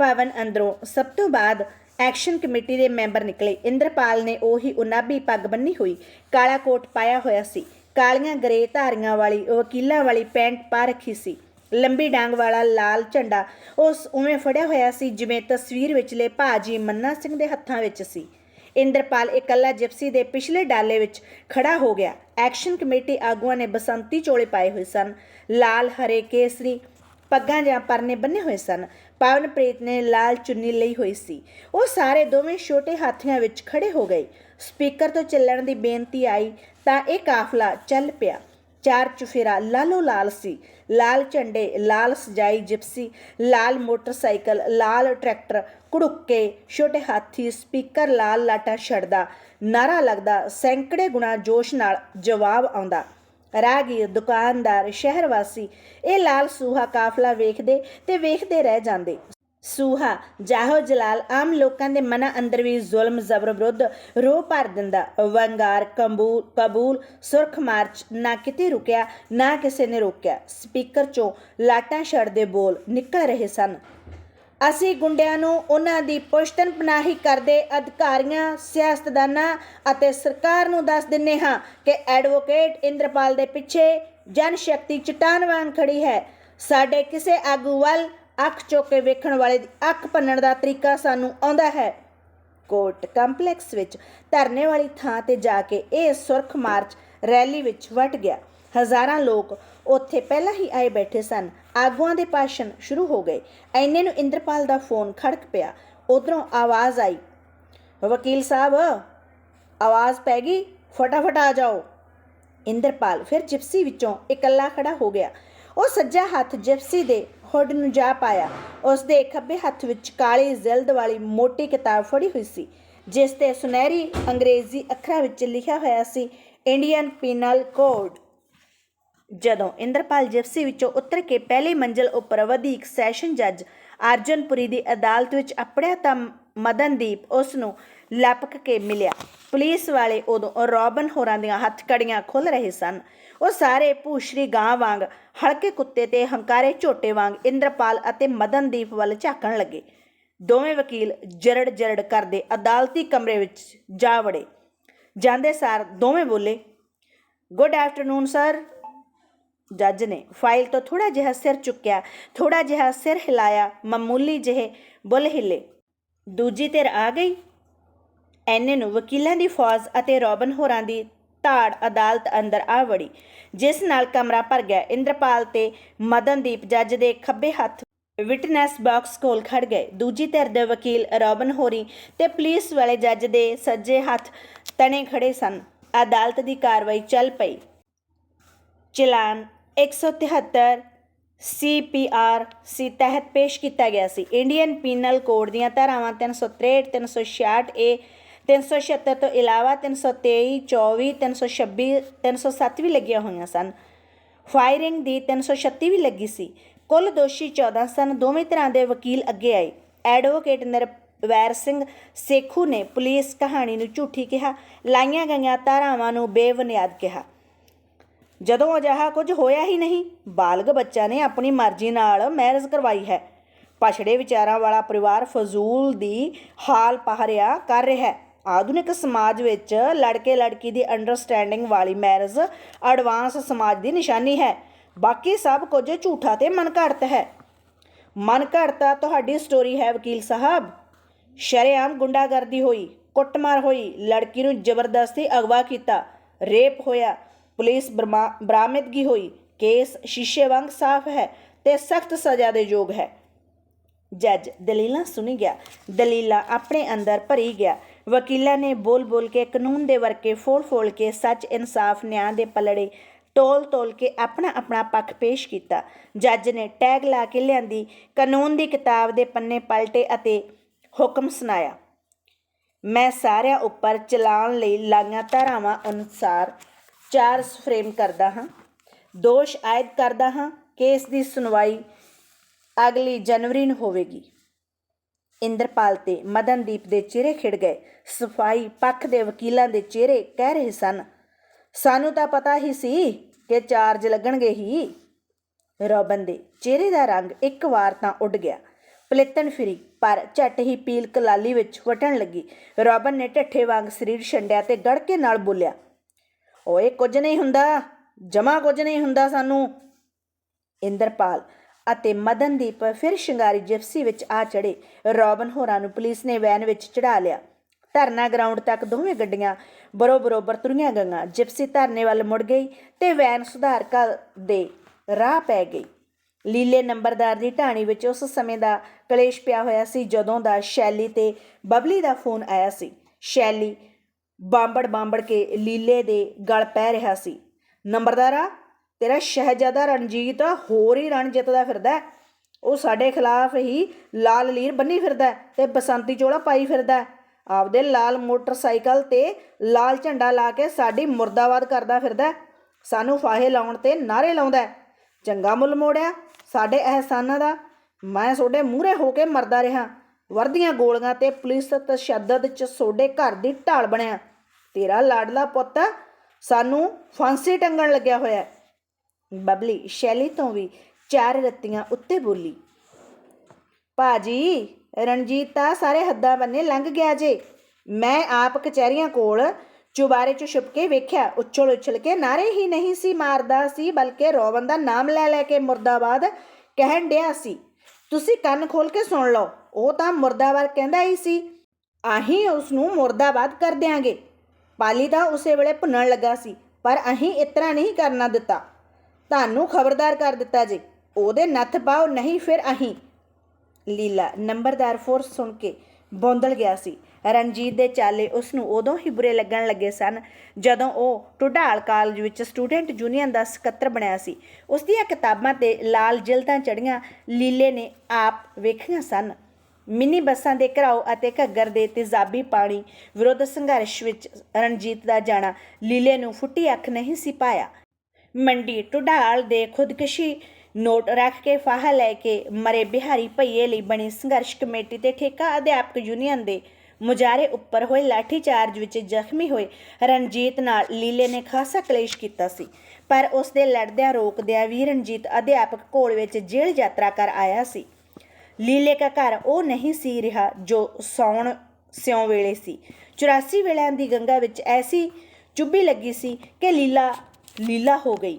ਭਵਨ ਅੰਦਰੋਂ ਸਭ ਤੋਂ ਬਾਅਦ ਐਕਸ਼ਨ ਕਮੇਟੀ ਦੇ ਮੈਂਬਰ ਨਿਕਲੇ। ਇੰਦਰਪਾਲ ਨੇ ਉਹੀ ਉਨਾਬੀ ਪੱਗ ਬੰਨੀ ਹੋਈ। ਕਾਲਾ ਕੋਟ ਪਾਇਆ ਹੋਇਆ ਸੀ। ਕਾਲੀਆਂ ਗਰੇ ਧਾਰੀਆਂ ਵਾਲੀ, ਵਕੀਲਾਂ ਵਾਲੀ ਪੈਂਟ ਪਾ ਰੱਖੀ ਸੀ। ਲੰਬੀ ਡਾਂਗ ਵਾਲਾ ਲਾਲ ਝੰਡਾ ਉਸ ਉਵੇਂ ਫੜਿਆ ਹੋਇਆ ਸੀ ਜਿਵੇਂ ਤਸਵੀਰ ਵਿਚਲੇ ਭਾਜੀ ਮੰਨਾ ਸਿੰਘ ਦੇ ਹੱਥਾਂ ਵਿੱਚ ਸੀ। ਇੰਦਰਪਾਲ ਇਕੱਲਾ ਜਿਪਸੀ ਦੇ ਪਿਛਲੇ ਡਾਲੇ ਵਿੱਚ ਖੜਾ ਹੋ ਗਿਆ। ਐਕਸ਼ਨ ਕਮੇਟੀ ਆਗੂਆਂ ਨੇ ਬਸੰਤੀ ਚੋਲੇ ਪਾਏ ਹੋਏ ਸਨ। ਲਾਲ, ਹਰੇ, ਕੇਸਰੀ, ਪੱਗਾਂ ਜਾਂ ਪਰਨੇ ਬੰਨੇ ਹੋਏ ਸਨ। ਪਵਨਪ੍ਰੀਤ ਨੇ ਲਾਲ ਚੁੰਨੀ ਲਈ ਹੋਈ ਸੀ। ਉਹ ਸਾਰੇ ਦੋਵੇਂ ਛੋਟੇ ਹਾਥੀਆਂ ਵਿੱਚ ਖੜੇ ਹੋ ਗਏ। ਸਪੀਕਰ ਤੋਂ ਚੱਲਣ ਦੀ ਬੇਨਤੀ ਆਈ ਤਾਂ ਇਹ ਕਾਫਲਾ ਚੱਲ ਪਿਆ। ਚਾਰ ਚੁਫੇਰਾ ਲਾਲੋ ਲਾਲ ਸੀ। ਲਾਲ ਝੰਡੇ, ਲਾਲ ਸਜਾਈ ਜਿਪਸੀ, ਲਾਲ ਮੋਟਰਸਾਈਕਲ, ਲਾਲ ਟਰੈਕਟਰ ਕੁੜੁੱਕੇ ਛੋਟੇ ਹਾਥੀ, ਸਪੀਕਰ ਲਾਲ ਲਾਟਾ ਛੜਦਾ ਨਾਰਾ ਲੱਗਦਾ, ਸੈਂਕੜੇ ਗੁਣਾ ਜੋਸ਼ ਨਾਲ ਜਵਾਬ ਆਉਂਦਾ। ਰਾਹਗੀਰ, ਦੁਕਾਨਦਾਰ ਸ਼ਹਿਰ ਵਾਸੀ ਇਹ ਲਾਲ ਸੂਹਾ ਕਾਫਲਾ ਵੇਖਦੇ ਤੇ ਵੇਖਦੇ ਰਹਿ ਜਾਂਦੇ। ਸੂਹਾ। ਜਾਹੋ ਜਲਾਲ, ਆਮ ਲੋਕਾਂ ਦੇ ਮਨਾਂ ਅੰਦਰ ਵੀ ਜ਼ੁਲਮ, ਜ਼ਬਰ ਵਿਰੁੱਧ ਰੋਹ ਭਰ ਦਿੰਦਾ। ਵੰਗਾਰ ਕੰਬੂਲ ਕਬੂਲ, ਸੁਰਖ ਮਾਰਚ, ਨਾ ਕਿਤੇ ਰੁਕਿਆ, ਨਾ ਕਿਸੇ ਨੇ ਰੋਕਿਆ। ਸਪੀਕਰ ਚੋਂ ਲਾਟਾਂ ਛੜਦੇ ਬੋਲ ਨਿਕਲ ਰਹੇ ਸਨ। ਅਸੀਂ ਗੁੰਡਿਆਂ ਨੂੰ ਉਹਨਾਂ ਦੀ ਪੁਸ਼ਤਨ ਪਨਾਹੀ ਕਰਦੇ ਅਧਿਕਾਰੀਆਂ, ਸਿਆਸਤਦਾਨਾਂ ਅਤੇ ਸਰਕਾਰ ਨੂੰ ਦੱਸ ਦਿੰਨੇ ਹਾਂ ਕਿ ਐਡਵੋਕੇਟ ਇੰਦਰਪਾਲ ਦੇ ਪਿੱਛੇ ਜਨ ਸ਼ਕਤੀ ਚਟਾਨ ਵਾਂਗ ਖੜੀ ਹੈ। ਸਾਡੇ ਕਿਸੇ ਆਗੂ ਵੱਲ ਅੱਖ ਚੁੱਕ ਕੇ ਵੇਖਣ ਵਾਲੇ ਦੀ ਅੱਖ ਭੰਨਣ ਦਾ ਤਰੀਕਾ ਸਾਨੂੰ ਆਉਂਦਾ ਹੈ। ਕੋਰਟ ਕੰਪਲੈਕਸ ਵਿੱਚ ਧਰਨੇ ਵਾਲੀ ਥਾਂ ਤੇ ਜਾ ਕੇ ਇਹ ਸੁਰਖ ਮਾਰਚ ਰੈਲੀ ਵਿੱਚ ਵਟ ਗਿਆ। ਹਜ਼ਾਰਾਂ ਲੋਕ ਉੱਥੇ ਪਹਿਲਾਂ ਹੀ ਆਏ ਬੈਠੇ ਸਨ। ਆਗੂਆਂ ਦੇ ਭਾਸ਼ਣ ਸ਼ੁਰੂ ਹੋ ਗਏ। ਐਨੇ ਨੂੰ ਇੰਦਰਪਾਲ ਦਾ ਫੋਨ ਖੜਕ ਪਿਆ। ਉਧਰੋਂ ਆਵਾਜ਼ ਆਈ, ਵਕੀਲ ਸਾਹਿਬ, ਆਵਾਜ਼ ਪੈ ਗਈ? ਫਟਾਫਟ ਆ ਜਾਓ। ਇੰਦਰਪਾਲ ਫਿਰ ਜਿਪਸੀ ਵਿੱਚੋਂ ਇਕੱਲਾ ਖੜਾ ਹੋ ਗਿਆ। ਉਹ ਸੱਜਾ ਹੱਥ ਜਿਪਸੀ ਦੇ ਹੁੱਡ ਨੂੰ ਜਾ ਪਾਇਆ। ਉਸ ਦੇ ਖੱਬੇ ਹੱਥ ਵਿੱਚ ਕਾਲੀ ਜ਼ਿਲਦ ਵਾਲੀ ਮੋਟੀ ਕਿਤਾਬ ਫੜੀ ਹੋਈ ਸੀ, ਜਿਸ ਤੇ ਸੁਨਹਿਰੀ ਅੰਗਰੇਜ਼ੀ ਅੱਖਰਾਂ ਵਿੱਚ ਲਿਖਿਆ ਹੋਇਆ ਸੀ, ਇੰਡੀਅਨ ਪੀਨਲ ਕੋਡ। ਜਦੋਂ ਇੰਦਰਪਾਲ ਜਿਪਸੀ ਵਿੱਚੋਂ ਉਤਰ ਕੇ ਪਹਿਲੀ ਮੰਜ਼ਲ ਉੱਪਰ ਵਧੀਕ ਸੈਸ਼ਨ ਜੱਜ ਅਰਜਨਪੁਰੀ ਦੀ ਅਦਾਲਤ ਵਿੱਚ ਅਪੜਿਆ ਤਾਂ ਮਦਨਦੀਪ ਉਸ ਨੂੰ ਲਪਕ ਕੇ ਮਿਲਿਆ। ਪੁਲਿਸ ਵਾਲੇ ਉਦੋਂ ਰੋਬਨ ਹੋਰਾਂ ਦੀਆਂ ਹੱਥਕੜੀਆਂ ਖੁੱਲ ਰਹੇ ਸਨ। ਉਹ ਸਾਰੇ ਭੂਸ਼ਰੀ ਗਾਂ ਵਾਂਗ ਹਲਕੇ ਕੁੱਤੇ ਤੇ ਹੰਕਾਰੇ ਝੋਟੇ ਵਾਂਗ ਇੰਦਰਪਾਲ ਅਤੇ ਮਦਨਦੀਪ ਵੱਲ ਝਾਕਣ ਲੱਗੇ। ਦੋਵੇਂ ਵਕੀਲ ਜਰੜ ਜਰੜ ਕਰਦੇ ਅਦਾਲਤੀ ਕਮਰੇ ਵਿੱਚ ਜਾ ਵੜੇ। ਜਾਂਦੇ ਸਾਰ ਦੋਵੇਂ ਬੋਲੇ ਗੁੱਡ ਆਫਟਰਨੂਨ ਸਰ ਜੱਜ ਨੇ ਫਾਈਲ ਤੋਂ ਥੋੜਾ ਜਿਹਾ ਸਿਰ ਚੁੱਕਿਆ ਥੋੜਾ ਜਿਹਾ ਸਿਰ ਹਿਲਾਇਆ, ਮਾਮੂਲੀ ਜਿਹੇ ਬੁੱਲ ਹਿੱਲੇ। ਦੂਜੀ ਧਿਰ ਆ ਗਈ? ਐਨੇ ਨੂੰ ਵਕੀਲਾਂ ਦੀ ਫੌਜ ਅਤੇ ਰੋਬਨ ਹੋਰਾਂ ਦੀ ਧਾੜ ਅਦਾਲਤ ਅੰਦਰ ਆ ਵੜੀ, ਜਿਸ ਨਾਲ ਕਮਰਾ ਭਰ ਗਿਆ। ਇੰਦਰਪਾਲ ਤੇ ਮਦਨਦੀਪ ਜੱਜ ਦੇ ਖੱਬੇ ਹੱਥ ਵਿਟਨੈਸ ਬਾਕਸ ਕੋਲ ਖੜ ਗਏ। ਦੂਜੀ ਧਿਰ ਦੇ ਵਕੀਲ ਰੋਬਨ ਹੋਰੀ ਤੇ ਪੁਲਿਸ ਵਾਲੇ ਜੱਜ ਦੇ ਸੱਜੇ ਹੱਥ ਤਣੇ ਖੜੇ ਸਨ। ਅਦਾਲਤ ਦੀ ਕਾਰਵਾਈ ਚੱਲ ਪਈ। ਚਲਾਨ 173 ਸੀਪੀਆਰ ਸੀ ਤਹਿਤ ਪੇਸ਼ ਕੀਤਾ ਗਿਆ ਸੀ। ਇੰਡੀਅਨ ਪੀਨਲ ਕੋਡ ਦੀਆਂ ਧਾਰਾਵਾਂ 363 366 ਏ 376 ਤੋਂ ਇਲਾਵਾ 323 24 326 307 ਵੀ ਲੱਗੀਆਂ ਹੋਈਆਂ ਸਨ। ਫਾਇਰਿੰਗ ਦੀ 336 ਵੀ ਲੱਗੀ ਸੀ। ਕੁੱਲ ਦੋਸ਼ੀ 14 ਸਨ। ਦੋਵੇਂ ਤਰ੍ਹਾਂ ਦੇ ਵਕੀਲ ਅੱਗੇ ਆਏ। ਐਡਵੋਕੇਟ ਨਿਰਵੈਰ ਸਿੰਘ ਸੇਖੂ ਨੇ ਪੁਲਿਸ ਕਹਾਣੀ ਨੂੰ ਝੂਠੀ ਕਿਹਾ, ਲਾਈਆਂ ਗਈਆਂ ਧਾਰਾਵਾਂ ਨੂੰ ਬੇਬੁਨਿਆਦ ਕਿਹਾ। ਜਦੋਂ ਅਜਿਹਾ ਕੁਝ ਹੋਇਆ ਹੀ ਨਹੀਂ, ਬਾਲਗ ਬੱਚਾ ਨੇ ਆਪਣੀ ਮਰਜ਼ੀ ਨਾਲ ਮੈਰਿਜ ਕਰਵਾਈ ਹੈ। ਪਛੜੇ ਵਿਚਾਰਾਂ ਵਾਲਾ ਪਰਿਵਾਰ ਫਜ਼ੂਲ ਦੀ ਹਾਲ ਪਹਰਿਆ ਕਰ ਰਿਹਾ ਹੈ। ਆਧੁਨਿਕ ਸਮਾਜ ਵਿੱਚ ਲੜਕੇ ਲੜਕੀ ਦੀ ਅੰਡਰਸਟੈਂਡਿੰਗ ਵਾਲੀ ਮੈਰਿਜ ਐਡਵਾਂਸ ਸਮਾਜ ਦੀ ਨਿਸ਼ਾਨੀ ਹੈ। ਬਾਕੀ ਸਭ ਕੁਝ ਝੂਠਾ ਤੇ ਮਨਘੜਤ ਹੈ। ਮਨਘੜਤਾ ਤੁਹਾਡੀ ਸਟੋਰੀ ਹੈ ਵਕੀਲ ਸਾਹਿਬ। ਸ਼ਰੇਆਮ ਗੁੰਡਾਗਰਦੀ ਹੋਈ, ਕੁੱਟਮਾਰ ਹੋਈ, ਲੜਕੀ ਨੂੰ ਜ਼ਬਰਦਸਤੀ ਅਗਵਾ ਕੀਤਾ, ਰੇਪ ਹੋਇਆ, ਪੁਲਿਸ ਬਰਮਾ- ਬਰਾਮਦਗੀ ਹੋਈ, ਕੇਸ ਸ਼ੀਸ਼ੇ ਵਾਂਗ ਸਾਫ਼ ਹੈ ਤੇ ਸਖਤ ਸਜ਼ਾ ਦੇ ਯੋਗ ਹੈ। ਜੱਜ ਦਲੀਲਾਂ ਸੁਣੀ ਗਿਆ, ਦਲੀਲਾਂ ਆਪਣੇ ਅੰਦਰ ਭਰੀ ਗਿਆ। ਵਕੀਲਾਂ ਨੇ ਬੋਲ-ਬੋਲ ਕੇ, ਕਾਨੂੰਨ ਦੇ ਵਰਕੇ ਫੋਲ-ਫੋਲ ਕੇ, ਸੱਚ ਇਨਸਾਫ, ਨਿਆਂ ਦੇ ਪਲੜੇ ਤੋਲ-ਤੋਲ ਕੇ ਆਪਣਾ ਆਪਣਾ ਪੱਖ ਪੇਸ਼ ਕੀਤਾ। ਜੱਜ ਨੇ ਟੈਗ ਲਾ ਕੇ ਲਿਆਂਦੀ ਕਾਨੂੰਨ ਦੀ ਕਿਤਾਬ ਦੇ ਪੰਨੇ ਪਲਟੇ ਅਤੇ ਹੁਕਮ ਸੁਣਾਇਆ। ਮੈਂ ਸਾਰਿਆਂ ਉੱਪਰ ਚਲਾਨ ਲਈ ਲਾਈਆਂ ਧਾਰਾਵਾਂ ਅਨੁਸਾਰ ਚਾਰਜ ਫਰੇਮ ਕਰਦਾ ਹਾਂ, ਦੋਸ਼ ਆਇਦ ਕਰਦਾ ਹਾਂ ਕੇਸ ਦੀ ਸੁਣਵਾਈ ਅਗਲੀ ਜਨਵਰੀ ਨੂੰ ਹੋਵੇਗੀ। ਇੰਦਰਪਾਲ ਤੇ ਮਦਨਦੀਪ ਦੇ ਚਿਹਰੇ ਖਿੜ ਗਏ। ਸਫ਼ਾਈ ਪੱਖ ਦੇ ਵਕੀਲਾਂ ਦੇ ਚਿਹਰੇ ਕਹਿ ਰਹੇ ਸਨ, ਸਾਨੂੰ ਤਾਂ ਪਤਾ ਹੀ ਸੀ ਕਿ ਚਾਰਜ ਲੱਗਣਗੇ ਹੀ। ਰੋਬਨ ਦੇ ਚਿਹਰੇ ਦਾ ਰੰਗ ਇੱਕ ਵਾਰ ਤਾਂ ਉੱਡ ਗਿਆ। ਪਲਿੱਤਣ ਫਿਰੀ, ਪਰ ਝੱਟ ਹੀ ਪੀਲ ਕਲਾਲੀ ਵਿੱਚ ਵਟਣ ਲੱਗੀ। ਰੋਬਨ ਨੇ ਢੱਠੇ ਵਾਂਗ ਸਰੀਰ ਛੰਡਿਆ ਤੇ ਗੜਕੇ ਨਾਲ ਬੋਲਿਆ, ਓਏ ਕੁਝ ਨਹੀਂ ਹੁੰਦਾ, ਜਮਾ ਕੁਝ ਨਹੀਂ ਹੁੰਦਾ ਸਾਨੂੰ। ਇੰਦਰਪਾਲ ਅਤੇ ਮਦਨਦੀਪ ਫਿਰ ਸ਼ਿੰਗਾਰੀ ਜਿਪਸੀ ਵਿੱਚ ਆ ਚੜੇ ਰੋਬਨ ਹੋਰਾਂ ਨੂੰ ਪੁਲਿਸ ਨੇ ਵੈਨ ਵਿੱਚ ਚੜਾ ਲਿਆ। ਧਰਨਾ ਗਰਾਊਂਡ ਤੱਕ ਦੋਵੇਂ ਗੱਡੀਆਂ ਬਰੋ ਬਰੋਬਰ ਤੁਰੀਆਂ ਗਈਆਂ। ਜਿਪਸੀ ਧਰਨੇ ਵੱਲ ਮੁੜ ਗਈ ਤੇ ਵੈਨ ਸੁਧਾਰਕਾ ਦੇ ਰਾਹ ਪੈ ਗਈ। ਲੀਲੇ ਨੰਬਰਦਾਰ ਦੀ ਢਾਣੀ ਵਿੱਚ ਉਸ ਸਮੇਂ ਦਾ ਕਲੇਸ਼ ਪਿਆ ਹੋਇਆ ਸੀ ਜਦੋਂ ਦਾ ਸ਼ੈਲੀ ਤੇ ਬਬਲੀ ਦਾ ਫੋਨ ਆਇਆ ਸੀ। ਸ਼ੈਲੀ ਬਾਂਬੜ ਬਾਂਬੜ ਕੇ ਲੀਲੇ ਦੇ ਗਲ ਪੈ ਰਿਹਾ ਸੀ। ਨੰਬਰਦਾਰਾ ਤੇਰਾ ਸ਼ਹਿਜ਼ਾਦਾ ਰਣਜੀਤ ਹੋਰ ਹੀ ਰਣ ਜਿੱਤਦਾ ਫਿਰਦਾ ਉਹ ਸਾਡੇ ਖਿਲਾਫ ਹੀ ਲਾਲ ਲੀਰ ਬੰਨੀ ਫਿਰਦਾ ਹੈ ਤੇ ਬਸੰਤੀ ਚੋਲਾ ਪਾਈ ਫਿਰਦਾ ਆਪਦੇ ਲਾਲ ਮੋਟਰਸਾਈਕਲ ਤੇ ਲਾਲ ਝੰਡਾ ਲਾ ਕੇ ਸਾਡੀ ਮੁਰਦਾਬਾਦ ਕਰਦਾ ਫਿਰਦਾ ਸਾਨੂੰ ਫਾਹੇ ਲਾਉਣ ਤੇ ਨਾਰੇ ਲਾਉਂਦਾ ਚੰਗਾ ਮੁੱਲ ਮੋੜਿਆ, ਸਾਡੇ ਅਹਿਸਾਨਾਂ ਦਾ। ਮੈਂ ਤੁਹਾਡੇ ਮੂਹਰੇ ਹੋ ਕੇ ਮਰਦਾ ਰਿਹਾ। ਵਰਦੀਆਂ ਗੋਲੀਆਂ ਤੇ ਪੁਲਿਸ ਤਸ਼ੱਦਦ ਚ ਤੁਹਾਡੇ ਘਰ ਦੀ ਢਾਲ ਬਣਿਆ। ਤੇਰਾ ਲਾਡਲਾ ਪੁੱਤ ਸਾਨੂੰ ਫਾਂਸੀ ਟੰਗਣ ਲੱਗਿਆ ਹੋਇਆ ਬਬਲੀ, ਸ਼ੈਲੀ ਤੋਂ ਵੀ ਚਾਰ ਰੱਤੀਆਂ ਉੱਤੇ ਬੋਲੀ। ਭਾਜੀ, ਰਣਜੀਤ ਤਾਂ ਸਾਰੇ ਹੱਦਾਂ ਬੰਨੇ ਲੰਘ ਗਿਆ ਜੇ। ਮੈਂ ਆਪ ਕਚਹਿਰੀਆਂ ਕੋਲ ਚੁਬਾਰੇ 'ਚ ਛੁਪ ਕੇ ਵੇਖਿਆ, ਉੱਛਲ ਉੱਛਲ ਕੇ ਨਾਰੇ ਹੀ ਨਹੀਂ ਸੀ ਮਾਰਦਾ ਸੀ, ਬਲਕਿ ਰੋਵਨ ਦਾ ਨਾਮ ਲੈ ਲੈ ਕੇ ਮੁਰਦਾਬਾਦ ਕਹਿਣ ਡਿਆ ਸੀ। ਤੁਸੀਂ ਕੰਨ ਖੋਲ ਕੇ ਸੁਣ ਲਓ, ਉਹ ਤਾਂ ਮੁਰਦਾਬਾਦ ਕਹਿੰਦਾ ਹੀ ਸੀ। ਆਹੀਂ ਉਸ ਨੂੰ ਮੁਰਦਾਬਾਦ ਕਰ ਦਿਆਂਗੇ। ਪਾਲੀ ਤਾਂ ਉਸੇ ਵੇਲੇ ਭੁੰਨਣ ਲੱਗਾ ਸੀ, ਪਰ ਅਹੀਂ ਇਤਨਾ ਨਹੀਂ ਕਰਨਾ ਦਿੱਤਾ। ਤੁਹਾਨੂੰ ਖਬਰਦਾਰ ਕਰ ਦਿੱਤਾ ਜੀ। ਉਹਦੇ ਨੱਥ ਪਾਓ, ਨਹੀਂ ਫਿਰ ਅਹੀਂ। ਲੀਲਾ ਨੰਬਰਦਾਰ ਫੋਰਸ ਸੁਣ ਕੇ ਬੌਂਦਲ ਗਿਆ ਸੀ। ਰਣਜੀਤ ਦੇ ਚਾਲੇ ਉਸ ਨੂੰ ਉਦੋਂ ਹੀ ਬੁਰੇ ਲੱਗਣ ਲੱਗੇ ਸਨ ਜਦੋਂ ਉਹ ਟੁਡਾਲ ਕਾਲਜ ਵਿੱਚ ਸਟੂਡੈਂਟ ਯੂਨੀਅਨ ਦਾ ਸਕੱਤਰ ਬਣਿਆ ਸੀ। ਉਸ ਦੀਆਂ ਕਿਤਾਬਾਂ ਤੇ ਲਾਲ ਜਿਲਦਾਂ ਚੜੀਆਂ ਲੀਲੇ ਨੇ ਆਪ ਵੇਖੀਆਂ ਸਨ। ਮਿੰਨੀ ਬੱਸਾਂ ਦੇ ਘਰਾਓ ਅਤੇ ਘੱਗਰ ਦੇ ਤੇਜ਼ਾਬੀ ਪਾਣੀ ਵਿਰੁੱਧ ਸੰਘਰਸ਼ ਵਿੱਚ ਰਣਜੀਤ ਦਾ ਜਾਣਾ ਲੀਲੇ ਨੂੰ ਫੁੱਟੀ ਅੱਖ ਨਹੀਂ ਸੀ ਪਾਇਆ। ਮੰਡੀ ਟੁਡਾਲ ਦੇ ਖੁਦਕਸ਼ੀ। ਨੋਟ ਰੱਖ ਕੇ ਫਾਹਾ ਲੈ ਕੇ ਮਰੇ ਬਿਹਾਰੀ ਭਈਏ ਲਈ ਬਣੀ ਸੰਘਰਸ਼ ਕਮੇਟੀ ਤੇ ਠੇਕਾ ਅਧਿਆਪਕ ਯੂਨੀਅਨ ਦੇ। ਮੁਜਾਰੇ ਉੱਪਰ ਹੋਏ ਲਾਠੀਚਾਰਜ ਵਿੱਚ ਜ਼ਖਮੀ ਹੋਏ ਰਣਜੀਤ ਨਾਲ ਲੀਲੇ ਨੇ ਖਾਸਾ ਕਲੇਸ਼ ਕੀਤਾ ਸੀ। ਪਰ ਉਸ ਦੇ ਲੜਦਿਆਂ ਰੋਕਦਿਆਂ ਵੀ ਰਣਜੀਤ ਅਧਿਆਪਕ ਕੋਲ ਵਿੱਚ ਜੇਲ੍ਹ ਯਾਤਰਾ ਕਰ ਆਇਆ ਸੀ। ਲੀਲੇ ਦਾ ਘਰ ਉਹ ਨਹੀਂ ਸੀ ਰਿਹਾ ਜੋ ਸੌਣ ਸਿਉਂ ਵੇਲੇ ਸੀ। 84 ਵੇਲਿਆਂ ਦੀ ਗੰਗਾ ਵਿੱਚ ਐਸੀ ਚੁੱਭੀ ਲੱਗੀ ਸੀ ਕਿ ਲੀਲਾ ਲੀਲਾ ਹੋ ਗਈ।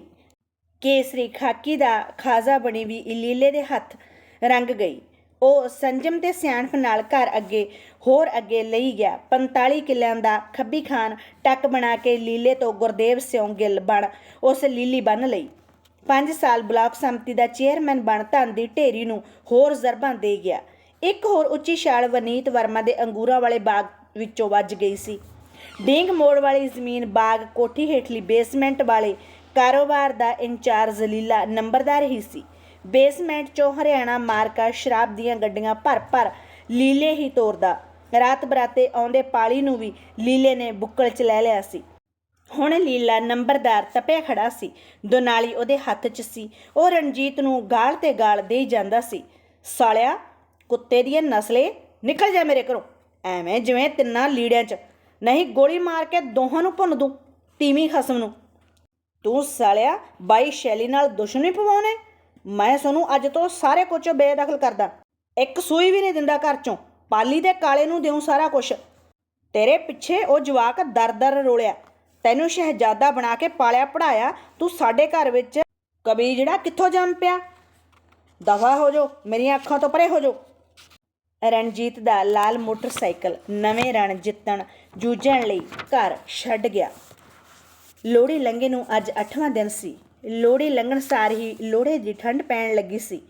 ਕੇਸਰੀ ਖਾਕੀ ਦਾ ਖਾਜ਼ਾ ਬਣੀ ਵੀ ਲੀਲੇ ਦੇ ਹੱਥ ਰੰਗ ਗਈ। ਉਹ ਸੰਜਮ ਤੇ ਸਿਆਣਪ ਨਾਲ ਘਰ ਅੱਗੇ, ਹੋਰ ਅੱਗੇ ਲਈ ਗਿਆ। 45 ਕਿੱਲਿਆਂ ਦਾ ਖੱਬੀ ਖਾਨ ਟੱਕ ਬਣਾ ਕੇ ਲੀਲੇ ਤੋਂ ਗੁਰਦੇਵ ਸਿਉਂ ਗਿੱਲ ਬਣ ਉਸ ਲੀਲੀ ਬੰਨ ਲਈ। 5 ਸਾਲ ਬਲਾਕ ਸੰਮਤੀ ਦਾ ਚੇਅਰਮੈਨ ਬਣ ਧਨ ਦੀ ਢੇਰੀ ਨੂੰ ਹੋਰ ਜ਼ਰਬਾਂ ਦੇ ਗਿਆ। ਇੱਕ ਹੋਰ ਉੱਚੀ ਛਾਲ ਵਨੀਤ ਵਰਮਾ ਦੇ ਅੰਗੂਰਾਂ ਵਾਲੇ ਬਾਗ ਵਿੱਚੋਂ ਵੱਜ ਗਈ ਸੀ। ਡਿੰਗ ਮੋੜ ਵਾਲੀ ਜ਼ਮੀਨ ਬਾਗ ਕੋਠੀ ਹੇਠਲੀ ਬੇਸਮੈਂਟ ਵਾਲੇ ਕਾਰੋਬਾਰ ਦਾ ਇੰਚਾਰਜ ਲੀਲਾ ਨੰਬਰਦਾਰ ਹੀ ਸੀ। ਬੇਸਮੈਂਟ ਚੋਂ ਹਰਿਆਣਾ ਮਾਰਕਾ ਸ਼ਰਾਬ ਦੀਆਂ ਗੱਡੀਆਂ ਭਰ ਭਰ ਲੀਲੇ ਹੀ ਤੋਰਦਾ। ਰਾਤ ਬਰਾਤੇ ਆਉਂਦੇ ਪਾਲੀ ਨੂੰ ਵੀ ਲੀਲੇ ਨੇ ਬੁੱਕਲ 'ਚ ਲੈ ਲਿਆ ਸੀ। ਹੁਣ ਲੀਲਾ ਨੰਬਰਦਾਰ ਤਪਿਆ ਖੜਾ ਸੀ। ਦੁਨਾਲੀ ਉਹਦੇ ਹੱਥ 'ਚ ਸੀ। ਉਹ ਰਣਜੀਤ ਨੂੰ ਗਾਲ ਤੇ ਗਾਲ ਦੇਈ ਜਾਂਦਾ ਸੀ। ਸਾਲਿਆ, ਕੁੱਤੇ ਦੀਆਂ ਨਸਲੇ ਨਿਕਲ ਜਾ ਮੇਰੇ ਘਰੋਂ। ਐਵੇਂ ਜਿਵੇਂ ਤਿੰਨਾਂ ਲੀੜਿਆਂ 'ਚ ਨਹੀਂ, ਗੋਲੀ ਮਾਰ ਕੇ ਦੋਹਾਂ ਨੂੰ ਭੁੰਨ ਦੂੰ, ਤੀਵੀਂ ਖਸਮ ਨੂੰ। ਤੂੰ ਸਾਲਿਆ, ਬਾਈ ਸ਼ੈਲੀ ਨਾਲ ਦੁਸ਼ਮਣੀ ਪਵਾਉਣੇ ਮੈਂ ਤੁਹਾਨੂੰ ਅੱਜ ਤੋਂ ਸਾਰੇ ਕੁਝ ਬੇਦਖਲ ਕਰਦਾ। ਇੱਕ ਸੂਈ ਵੀ ਨਹੀਂ ਦਿੰਦਾ ਘਰ ਚੋਂ। ਪਾਲੀ ਦੇ ਕਾਲੇ ਨੂੰ ਦਿਉ ਸਾਰਾ ਕੁਝ ਤੇਰੇ ਪਿੱਛੇ ਉਹ ਜਵਾਕ ਦਰ-ਦਰ ਰੋਲਿਆ। ਤੈਨੂੰ ਸ਼ਹਿਜ਼ਾਦਾ ਬਣਾ ਕੇ ਪਾਲਿਆ ਪੜਾਇਆ ਤੂੰ ਸਾਡੇ ਘਰ ਵਿੱਚ ਕਬੀ ਜਿਹੜਾ ਕਿੱਥੋਂ ਜੰਮ ਪਿਆ? ਦਫਾ ਹੋ ਜਾਓ, ਮੇਰੀਆਂ ਅੱਖਾਂ ਤੋਂ ਪਰੇ ਹੋ ਜਾਓ। ਰਣਜੀਤ ਦਾ ਲਾਲ ਮੋਟਰਸਾਈਕਲ ਨਵੇਂ ਰਣ ਜਿੱਤਣ ਜੂਝਣ ਲਈ ਘਰ ਛੱਡ ਗਿਆ। ਲੋਹੜੀ ਲੰਘੇ ਨੂੰ ਅੱਜ 8ਵਾਂ ਦਿਨ ਸੀ। ਲੋਹੜੀ ਲੰਘਣ ਸਾਰ ਹੀ ਲੋਹੜੇ ਦੀ ਠੰਡ ਪੈਣ ਲੱਗੀ ਸੀ।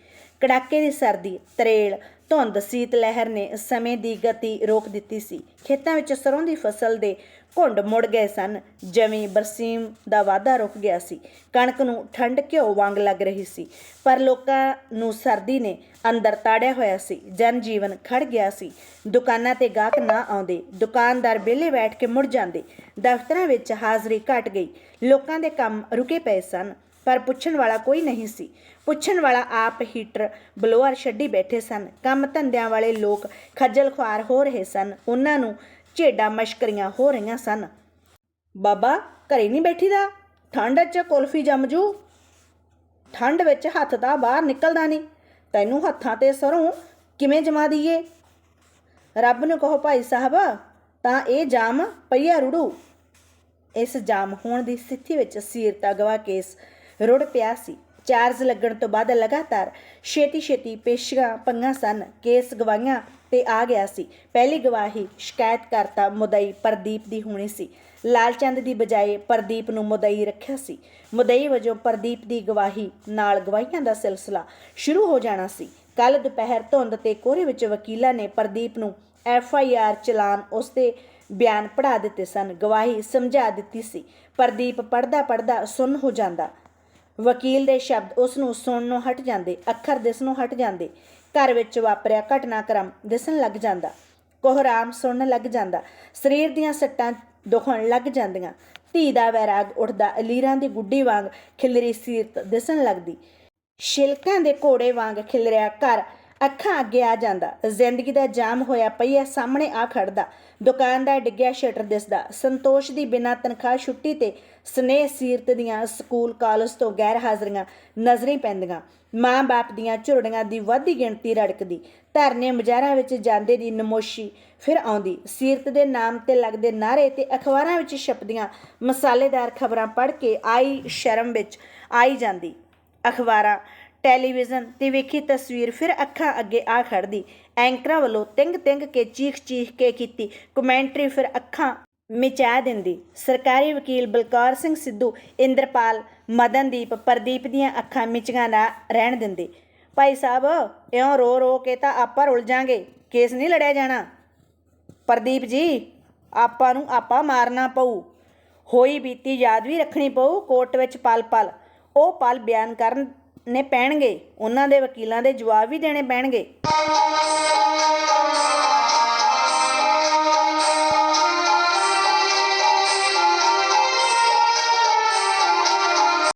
ਕੜਾਕੇ ਦੀ ਸਰਦੀ, ਤਰੇਲ ਧੁੰਦ ਸੀਤ ਲਹਿਰ ਨੇ ਸਮੇਂ ਦੀ ਗਤੀ ਰੋਕ ਦਿੱਤੀ ਸੀ। ਖੇਤਾਂ ਵਿੱਚ ਸਰੋਂ ਦੀ ਫਸਲ ਦੇ ਘੁੰਡ ਮੁੜ ਗਏ ਸਨ। ਜਮੀ ਬਰਸੀਮ ਦਾ ਵਾਧਾ ਰੁਕ ਗਿਆ ਸੀ। ਕਣਕ ਨੂੰ ਠੰਡ ਘਿਓ ਵਾਂਗ ਲੱਗ ਰਹੀ ਸੀ। ਪਰ ਲੋਕਾਂ ਨੂੰ ਸਰਦੀ ਨੇ ਅੰਦਰ ਤਾੜਿਆ ਹੋਇਆ ਸੀ। ਜਨ ਜੀਵਨ ਖੜ ਗਿਆ ਸੀ। ਦੁਕਾਨਾਂ ਤੇ ਗਾਹਕ ਨਾ ਆਉਂਦੇ। ਦੁਕਾਨਦਾਰ ਵਿਹਲੇ ਬੈਠ ਕੇ ਮੁੜ ਜਾਂਦੇ। ਦਫ਼ਤਰਾਂ ਵਿੱਚ ਹਾਜ਼ਰੀ ਘਟ ਗਈ। ਲੋਕਾਂ ਦੇ ਕੰਮ ਰੁਕੇ ਪਏ ਸਨ। ਪਰ ਪੁੱਛਣ ਵਾਲਾ ਕੋਈ ਨਹੀਂ ਸੀ। ਪੁੱਛਣ ਵਾਲਾ ਆਪ ਹੀਟਰ ਬਲੋਅਰ ਛੱਡੀ ਬੈਠੇ ਸਨ। ਕੰਮ ਧੰਦਿਆਂ ਵਾਲੇ ਲੋਕ ਖੱਜਲ ਖੁਆਰ ਹੋ ਰਹੇ ਸਨ। ਉਹਨਾਂ ਨੂੰ ਝੇਡਾ ਮਸ਼ਕਰੀਆਂ ਹੋ ਰਹੀਆਂ ਸਨ। ਬਾਬਾ, ਘਰੇ ਨਹੀਂ ਬੈਠੀ ਦਾ ਠੰਡ 'ਚ ਕੁਲਫੀ ਜੰਮ ਜੂ? ਠੰਡ ਵਿੱਚ ਹੱਥ ਤਾਂ ਬਾਹਰ ਨਿਕਲਦਾ ਨਹੀਂ। ਤੈਨੂੰ ਹੱਥਾਂ ਤੇ ਸਰੋਂ ਕਿਵੇਂ ਜਮਾ ਦਈਏ? ਰੱਬ ਨੂੰ ਕਹੋ ਭਾਈ ਸਾਹਿਬ, ਤਾਂ ਇਹ ਜਾਮ ਪਈਆ ਰੁੜੂ। ਇਸ ਜਾਮ ਹੋਣ ਦੀ ਸਥਿਤੀ ਵਿੱਚ ਸੀਰਤਾ ਗਵਾ ਕੇਸ ਰੁੜ ਪਿਆ ਸੀ। ਚਾਰਜ ਲੱਗਣ ਤੋਂ ਬਾਅਦ ਲਗਾਤਾਰ ਛੇਤੀ ਛੇਤੀ ਪੇਸ਼ੀਆਂ ਪੰਗਾ ਸਨ। ਕੇਸ ਗਵਾਈਆਂ ਤੇ ਆ ਗਿਆ ਸੀ। ਪਹਿਲੀ ਗਵਾਹੀ ਸ਼ਿਕਾਇਤਕਰਤਾ ਮੁਦਈ ਪ੍ਰਦੀਪ ਦੀ ਹੋਣੀ ਸੀ। ਲਾਲਚੰਦ ਦੀ ਬਜਾਏ ਪ੍ਰਦੀਪ ਨੂੰ ਮੁਦਈ ਰੱਖਿਆ ਸੀ। ਮੁਦਈ ਵਜੋਂ ਪ੍ਰਦੀਪ ਦੀ ਗਵਾਹੀ ਨਾਲ ਗਵਾਹੀਆਂ ਦਾ ਸਿਲਸਿਲਾ ਸ਼ੁਰੂ ਹੋ ਜਾਣਾ ਸੀ। ਕੱਲ ਦੁਪਹਿਰ ਧੁੰਦ ਤੇ ਕੋਹਰੇ ਵਿੱਚ ਵਕੀਲਾਂ ਨੇ ਪ੍ਰਦੀਪ ਨੂੰ ਐਫ ਆਈ ਆਰ ਚਲਾਨ ਉਸ ਦੇ ਬਿਆਨ ਪੜਾ ਦਿੱਤੇ ਸਨ। ਗਵਾਹੀ ਸਮਝਾ ਦਿੱਤੀ ਸੀ। ਪ੍ਰਦੀਪ ਪੜਦਾ ਪੜਦਾ ਸੁੰਨ ਹੋ ਜਾਂਦਾ। ਵਕੀਲ ਦੇ ਸ਼ਬਦ ਉਸ ਨੂੰ ਸੁਣਨੋਂ ਹਟ ਜਾਂਦੇ, ਅੱਖਰ ਦਿਸਣੋਂ ਹਟ ਜਾਂਦੇ। ਘਰ ਵਿੱਚ ਵਾਪਰਿਆ ਘਟਨਾਕ੍ਰਮ ਦਿਸਣ ਲੱਗ ਜਾਂਦਾ। ਕੋਹਰਾਮ ਸੁਣਨ ਲੱਗ ਜਾਂਦਾ। ਸਰੀਰ ਦੀਆਂ ਸੱਟਾਂ ਦੁਖਣ ਲੱਗ ਜਾਂਦੀਆਂ। ਧੀ ਦਾ ਵੈਰਾਗ ਉੱਠਦਾ, ਅਲੀਰਾਂ ਦੀ ਗੁੱਡੀ ਵਾਂਗ ਖਿਲਰੀ ਸੀਰਤ ਦਿਸਣ ਲੱਗਦੀ। ਸ਼ਿਲਕਾਂ ਦੇ ਘੋੜੇ ਵਾਂਗ ਖਿਲਰਿਆ ਘਰ। ਅੱਖਾਂ ਅੱਗੇ ਆ ਜਾਂਦਾ। ਜ਼ਿੰਦਗੀ ਦਾ ਜਾਮ ਹੋਇਆ ਪਈਆ, ਸਾਹਮਣੇ ਆ ਖੜਦਾ। ਦੁਕਾਨ ਦਾ ਡਿੱਗਿਆ ਸ਼ਟਰ ਦਿਸਦਾ। ਸੰਤੋਸ਼ ਦੀ ਬਿਨਾਂ ਤਨਖਾਹ ਛੁੱਟੀ ਤੇ ਸਨੇਹ ਸੀਰਤ ਦੀਆਂ ਸਕੂਲ ਕਾਲਜ ਤੋਂ ਗੈਰ ਹਾਜ਼ਰੀਆਂ ਨਜ਼ਰੀ ਪੈਂਦੀਆਂ। ਮਾਂ-ਬਾਪ ਦੀਆਂ ਝੁਰੜੀਆਂ ਦੀ ਵੱਧਦੀ ਗਿਣਤੀ ਰੜਕਦੀ। ਧਰਨੇ ਮਜ਼ਾਰਾਂ ਵਿੱਚ ਜਾਂਦੇ ਦੀ ਨਮੋਸ਼ੀ ਫਿਰ ਆਉਂਦੀ। ਸੀਰਤ ਦੇ ਨਾਮ ਤੇ ਲੱਗਦੇ ਨਾਰੇ ਤੇ ਅਖਬਾਰਾਂ ਵਿੱਚ ਛਪਦੀਆਂ ਮਸਾਲੇਦਾਰ ਖਬਰਾਂ ਪੜ੍ਹ ਕੇ ਆਈ ਸ਼ਰਮ ਵਿੱਚ ਆਈ ਜਾਂਦੀ। ਅਖਬਾਰਾਂ ਟੈਲੀਵਿਜ਼ਨ ਤੇ ਵੇਖੀ ਤਸਵੀਰ ਫਿਰ ਅੱਖਾਂ ਅੱਗੇ ਆ ਖੜਦੀ ਐਂਕਰਾਂ ਵੱਲੋਂ ਤਿੰਗ ਤਿੰਗ ਕੇ ਚੀਖ ਚੀਖ ਕੇ ਕੀਤੀ ਕਮੈਂਟਰੀ ਫਿਰ ਅੱਖਾਂ ਮਿਚਾ ਦਿੰਦੀ। ਸਰਕਾਰੀ ਵਕੀਲ ਬਲਕੌਰ ਸਿੰਘ ਸਿੱਧੂ, ਇੰਦਰਪਾਲ ਮਦਨਦੀਪ, ਪ੍ਰਦੀਪ ਦੀਆਂ ਅੱਖਾਂ ਮਿਚੀਆਂ ਨਾ ਰਹਿਣ ਦਿੰਦੇ। ਭਾਈ ਸਾਹਿਬ, ਇਉਂ ਰੋ ਰੋ ਕੇ ਤਾਂ ਆਪਾਂ ਰੁਲ ਜਾਾਂਗੇ। ਕੇਸ ਨਹੀਂ ਲੜਿਆ ਜਾਣਾ। ਪ੍ਰਦੀਪ ਜੀ, ਆਪਾਂ ਨੂੰ ਆਪਾਂ ਮਾਰਨਾ ਪਊ। ਹੋਈ ਬੀਤੀ ਯਾਦ ਵੀ ਰੱਖਣੀ ਪਊ, ਕੋਰਟ ਵਿੱਚ ਪਲ ਪਲ ਉਹ ਪਲ ਬਿਆਨ ਕਰਨ ਨੇ ਪੈਣਗੇ ਉਹਨਾਂ ਦੇ ਵਕੀਲਾਂ ਦੇ ਜਵਾਬ ਵੀ ਦੇਣੇ ਪੈਣਗੇ।